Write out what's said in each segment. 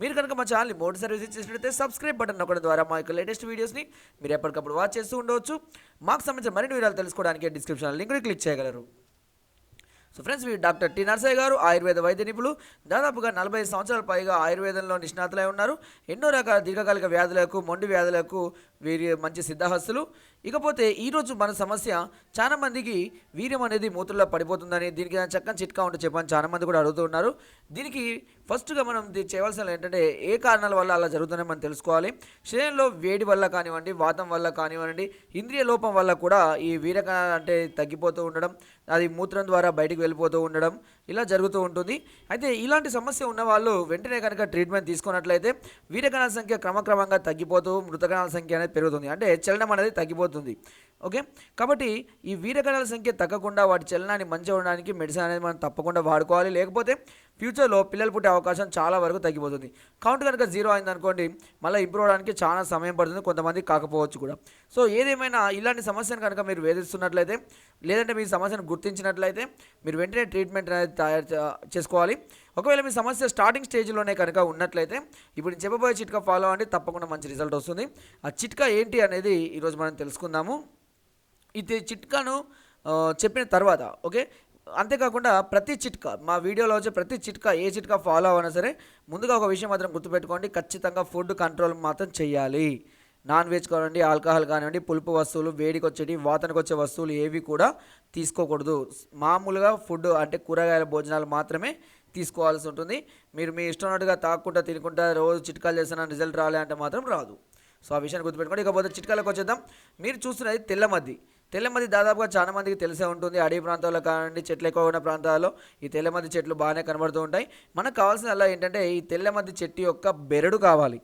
మీరు కనుక మా ఛానల్ని మోడీ సర్వీస్ ఇచ్చినట్లయితే సబ్స్క్రైబ్ బటన్ నొక్కడం ద్వారా మా యొక్క లేటెస్ట్ వీడియోస్ని మీరు ఎప్పటికప్పుడు వాచ్ చేస్తూ ఉండవచ్చు. మాకు సంబంధించిన మరిన్ని వివరాలు తెలుసుకోవడానికి డిస్క్రిప్షన్ లింక్ క్లిక్ చేయగలరు. సో ఫ్రెండ్స్ వీరు డాక్టర్ టి నర్సయ్య గారు ఆయుర్వేద వైద్య నిపుణులు. దాదాపుగా నలభై సంవత్సరాల పైగా ఆయుర్వేదంలో నిష్ణాతులై ఉన్నారు. ఎన్నో రకాల దీర్ఘకాలిక వ్యాధులకు మొండి వ్యాధులకు వీరి మంచి సిద్ధహస్తులు. ఇకపోతే ఈరోజు మన సమస్య చాలా మందికి వీర్యం అనేది మూత్రంలో పడిపోతుందని దీనికి చక్కని చిట్కా ఉంటే చెప్పని చాలా మంది కూడా అడుగుతూ ఉన్నారు. దీనికి ఫస్ట్గా మనం చేయవలసిన ఏంటంటే ఏ కారణాల వల్ల అలా జరుగుతుందని మనం తెలుసుకోవాలి. శరీరంలో వేడి వల్ల కానివ్వండి వాతం వల్ల కానివ్వండి ఇంద్రియ లోపం వల్ల కూడా ఈ వీరక అంటే తగ్గిపోతూ ఉండడం అది మూత్రం ద్వారా బయటికి వెళ్ళిపోతూ ఉండడం ఇలా జరుగుతూ ఉంటుంది. అయితే ఇలాంటి సమస్య ఉన్న వాళ్ళు వెంటనే కనుక ట్రీట్మెంట్ తీసుకున్నట్లయితే వీరకణాల సంఖ్య క్రమక్రమంగా తగ్గిపోతూ మృతకణాల సంఖ్య అనేది పెరుగుతుంది. అంటే చలనం అనేది తగ్గిపోతుంది. ఓకే? కాబట్టి ఈ వీరగణాల సంఖ్య తగ్గకుండా వాటి చలనాన్ని మంచిగా ఉండడానికి మెడిసిన్ అనేది మనం తప్పకుండా వాడుకోవాలి. లేకపోతే ఫ్యూచర్లో పిల్లలు పుట్టే అవకాశం చాలా వరకు తగ్గిపోతుంది. కౌంట్ కనుక జీరో అయిందనుకోండి మళ్ళీ ఇంప్రూవ్ అవడానికి చాలా సమయం పడుతుంది కొంతమంది కాకపోవచ్చు కూడా. సో ఏదేమైనా ఇలాంటి సమస్యను కనుక మీరు వేధిస్తున్నట్లయితే లేదంటే మీ సమస్యను గుర్తించినట్లయితే మీరు వెంటనే ట్రీట్మెంట్ అనేది తయారు చేసుకోవాలి. ఒకవేళ మీ సమస్య స్టార్టింగ్ స్టేజ్లోనే కనుక ఉన్నట్లయితే ఇప్పుడు నేను చెప్పబోయే చిట్కా ఫాలో అంటే తప్పకుండా మంచి రిజల్ట్ వస్తుంది. ఆ చిట్కా ఏంటి అనేది ఈరోజు మనం తెలుసుకుందాము. ఇది చిట్కాను చెప్పిన తర్వాత ఓకే? అంతేకాకుండా ప్రతి చిట్కా మా వీడియోలో వచ్చే ప్రతి చిట్కా ఏ చిట్కా ఫాలో అవ్వనా సరే ముందుగా ఒక విషయం మాత్రం గుర్తుపెట్టుకోండి ఖచ్చితంగా ఫుడ్ కంట్రోల్ మాత్రం చేయాలి నాన్ వెజ్ కానివ్వండి ఆల్కహాల్ కానివ్వండి పులుపు వస్తువులు వేడికి వచ్చేటి వాతనకు వచ్చే వస్తువులు ఏవి కూడా తీసుకోకూడదు. మామూలుగా ఫుడ్ అంటే కూరగాయల భోజనాలు మాత్రమే తీసుకోవాల్సి ఉంటుంది. మీరు మీ ఇష్టం ఉన్నట్టుగా తాక్కుంటా తినుకుంటా రోజు చిట్కాలు చేస్తున్న రిజల్ట్ రాలే అంటే మాత్రం రాదు. సో ఆ విషయాన్ని గుర్తుపెట్టుకోండి. ఇకపోతే చిట్కాలకు వచ్చేద్దాం. మీరు చూస్తున్నది తెల్లమద్ది తెల్లమంది దాదాపుగా చాలా మందికి తెలిసే ఉంటుంది. అడవి ప్రాంతాల్లో కానివ్వండి చెట్లు ఎక్కువ ఉన్న ప్రాంతాల్లో ఈ తెల్లమంది చెట్లు బాగానే కనబడుతూ ఉంటాయి. మనకు కావాల్సిన అలా ఏంటంటే ఈ తెల్లమంది చెట్టు యొక్క బెరడు కావాలి.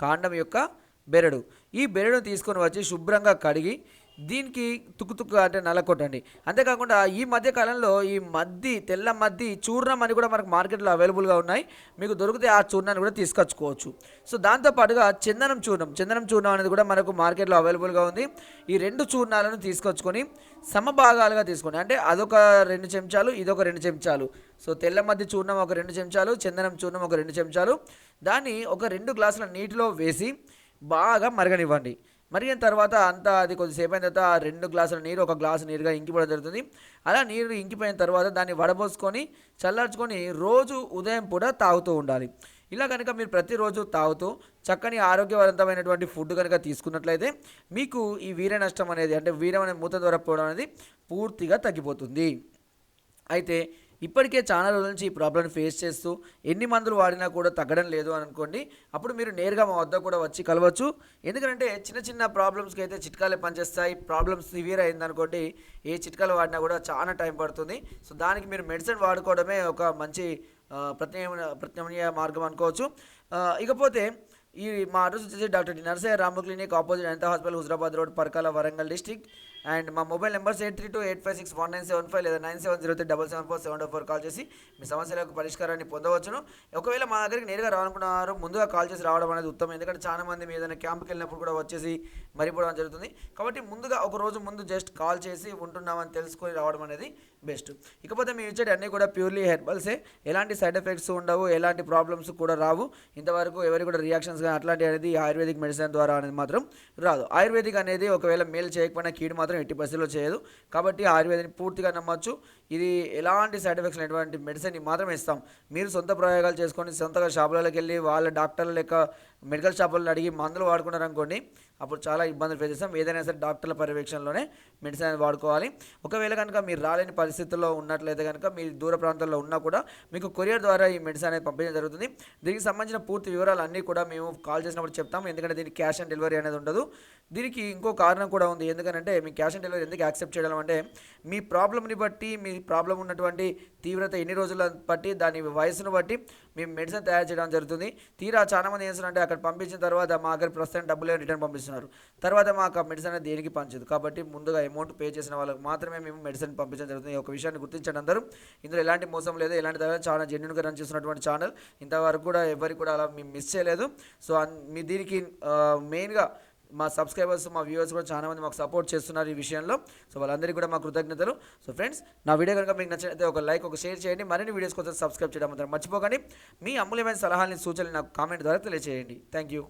కాండం యొక్క బెరడు. ఈ బెరడు తీసుకొని వచ్చి శుభ్రంగా కడిగి దీనికి తుక్కు అంటే నల్లకొట్టండి అంతేకాకుండా ఈ మధ్య కాలంలో ఈ మద్ది తెల్ల మద్ది చూర్ణం అని కూడా మనకు మార్కెట్లో అవైలబుల్గా ఉన్నాయి. మీకు దొరికితే ఆ చూర్ణాన్ని కూడా తీసుకొచ్చుకోవచ్చు. సో దాంతోపాటుగా చందనం చూర్ణం. చందనం చూర్ణం అనేది కూడా మనకు మార్కెట్లో అవైలబుల్గా ఉంది. ఈ రెండు చూర్ణాలను తీసుకొచ్చుకొని సమభాగాలుగా తీసుకోండి అంటే అదొక రెండు చెంచాలు ఇదొక రెండు చెంచాలు. సో తెల్ల మద్ది చూర్ణం ఒక రెండు చెంచాలు చందనం చూర్ణం ఒక రెండు చెంచాలు. దాన్ని ఒక రెండు గ్లాసుల నీటిలో వేసి బాగా మరగనివ్వండి. మరిగిన తర్వాత అంతా అది కొద్దిసేపు అయిన తర్వాత రెండు గ్లాసుల నీరు ఒక గ్లాసు నీరుగా ఇంకిపోవడం జరుగుతుంది. అలా నీరు ఇంకిపోయిన తర్వాత దాన్ని వడబోసుకొని చల్లార్చుకొని రోజు ఉదయం పూట తాగుతూ ఉండాలి. ఇలా కనుక మీరు ప్రతిరోజు తాగుతూ చక్కని ఆరోగ్యవంతమైనటువంటి ఫుడ్ కనుక తీసుకున్నట్లయితే మీకు ఈ వీర నష్టం అనేది అంటే వీరం అనే మూత ద్వారా పోవడం అనేది పూర్తిగా తగ్గిపోతుంది. అయితే ఇప్పటికే చాలా రోజుల నుంచి ఈ ప్రాబ్లమ్ ఫేస్ చేస్తూ ఎన్ని మందులు వాడినా కూడా తగ్గడం లేదు అని అనుకోండి అప్పుడు మీరు నేరుగా మా వద్ద కూడా వచ్చి కలవచ్చు. ఎందుకంటే చిన్న చిన్న ప్రాబ్లమ్స్కి అయితే చిట్కాలే పనిచేస్తాయి ప్రాబ్లమ్స్ సివియర్ అయిందనుకోండి ఏ చిట్కాలు వాడినా కూడా చాలా టైం పడుతుంది. సో దానికి మీరు మెడిసిన్ వాడుకోవడమే ఒక మంచి ప్రత్యామ్నాయ ప్రత్యామ్నాయ మార్గం అనుకోవచ్చు. ఇకపోతే ఈ మా అడ్రస్ వచ్చేసి doctor D Narsaiah Ramu clinic opposite Anitha hospital Huzurabad road Parkal Warangal district. And మా mobile numbers eight three two eight five six one nine seven five లేదా nine seven zero three double seven four seven double four call చేసి మీ సమస్యలకు పరిష్కారాన్ని పొందవచ్చును. ఒకవేళ మా దగ్గరికి నేరుగా రావాలనుకున్నారు ముందుగా కాల్ చేసి రావడం అనేది ఉత్తమం. ఎందుకంటే చాలా మంది మీ ఏదైనా క్యాంప్కి వెళ్ళినప్పుడు కూడా వచ్చేసి మరిపోవడం జరుగుతుంది. కాబట్టి ముందుగా ఒక రోజు ముందు జస్ట్ కాల్ చేసి ఉంటున్నామని తెలుసుకొని రావడం అనేది బెస్ట్. ఇకపోతే మేము ఇచ్చేటి అన్నీ కూడా ప్యూర్లీ హెర్బల్సే. ఎలాంటి సైడ్ ఎఫెక్ట్స్ ఉండవు ఎలాంటి ప్రాబ్లమ్స్ కూడా రావు. ఇంతవరకు ఎవరికి కూడా రియాక్షన్స్ కానీ అట్లాంటి అనేది ఆయుర్వేదిక్ మెడిసిన్ ద్వారా అనేది మాత్రం రాదు. ఆయుర్వేదిక్ అనేది ఒకవేళ మేలు చేయకపోయినా కీడు మాత్రం ఎట్టి పరిస్థితుల్లో చేయదు. కాబట్టి ఆయుర్వేదాన్ని పూర్తిగా నమ్మచ్చు. ఇది ఎలాంటి సైడ్ ఎఫెక్ట్స్ లేనటువంటి మెడిసిన్ మాత్రమే ఇస్తాం. మీరు సొంత ప్రయోగాలు చేసుకొని సొంతగా షాపులలోకి వెళ్ళి వాళ్ళ డాక్టర్ల లెక్క మెడికల్ షాపులను అడిగి మందులు వాడుకున్నారు అనుకోండి అప్పుడు చాలా ఇబ్బందులు ఫేస్ చేస్తాం. ఏదైనా సరే డాక్టర్ల పర్యవేక్షణలోనే మెడిసిన్ అనేది వాడుకోవాలి. ఒకవేళ కనుక మీరు రాలేని పరిస్థితుల్లో ఉన్నట్లయితే కనుక మీ దూర ప్రాంతాల్లో ఉన్నా కూడా మీకు కొరియర్ ద్వారా ఈ మెడిసిన్ అనేది పంపించడం జరుగుతుంది. దీనికి సంబంధించిన పూర్తి వివరాలు అన్నీ కూడా మేము కాల్ చేసినప్పుడు చెప్తాం ఎందుకంటే దీనికి క్యాష్ ఆన్ డెలివరీ అనేది ఉండదు. దీనికి ఇంకో కారణం కూడా ఉంది. ఎందుకంటే మీ క్యాష్ ఆన్ డెలివరీ ఎందుకు యాక్సెప్ట్ చేయడం అంటే మీ ప్రాబ్లమ్ని బట్టి మీ ప్రాబ్లం ఉన్నటువంటి తీవ్రత ఎన్ని రోజుల బట్టి దాని వయసును బట్టి మేము మెడిసిన్ తయారు చేయడం జరుగుతుంది. తీరా చాలామంది ఏం అక్కడ పంపించిన తర్వాత మా దగ్గర ప్రస్తుతం డబ్బులు రిటర్న్ పంపిస్తున్నారు. తర్వాత మాకు ఆ మెడిసిన్ అనేది దేనికి పంచదు. కాబట్టి ముందుగా అమౌంట్ పే చేసిన వాళ్ళకి మాత్రమే మేము మెడిసిన్ పంపించడం జరుగుతుంది. ఒక విషయాన్ని గుర్తించండి అందరూ. ఇందులో ఎలాంటి మోసం లేదు. ఎలాంటి తర్వాత చాలా జెన్యున్గా రన్ చేస్తున్నటువంటి ఛానల్ ఇంతవరకు కూడా ఎవరికి కూడా అలా మేము మిస్ చేయలేదు. సో మీ దీనికి మెయిన్గా మా సబ్స్క్రైబర్స్ మా వ్యూవర్స్ కూడా చాలామంది మాకు సపోర్ట్ చేస్తున్నారు ఈ విషయంలో. సో వాళ్ళందరికీ కూడా మా కృతజ్ఞతలు. సో ఫ్రెండ్స్ నా వీడియో కనుక మీకు నచ్చినట్లయితే ఒక లైక్ ఒక షేర్ చేయండి. మరిన్ని వీడియోస్ కోసం సబ్స్క్రైబ్ చేయడం మాత్రం మర్చిపోకండి. మీ అమూల్యమైన సలహాలని సూచనలు నాకు కామెంట్ ద్వారా తెలియజేయండి థ్యాంక్ యూ.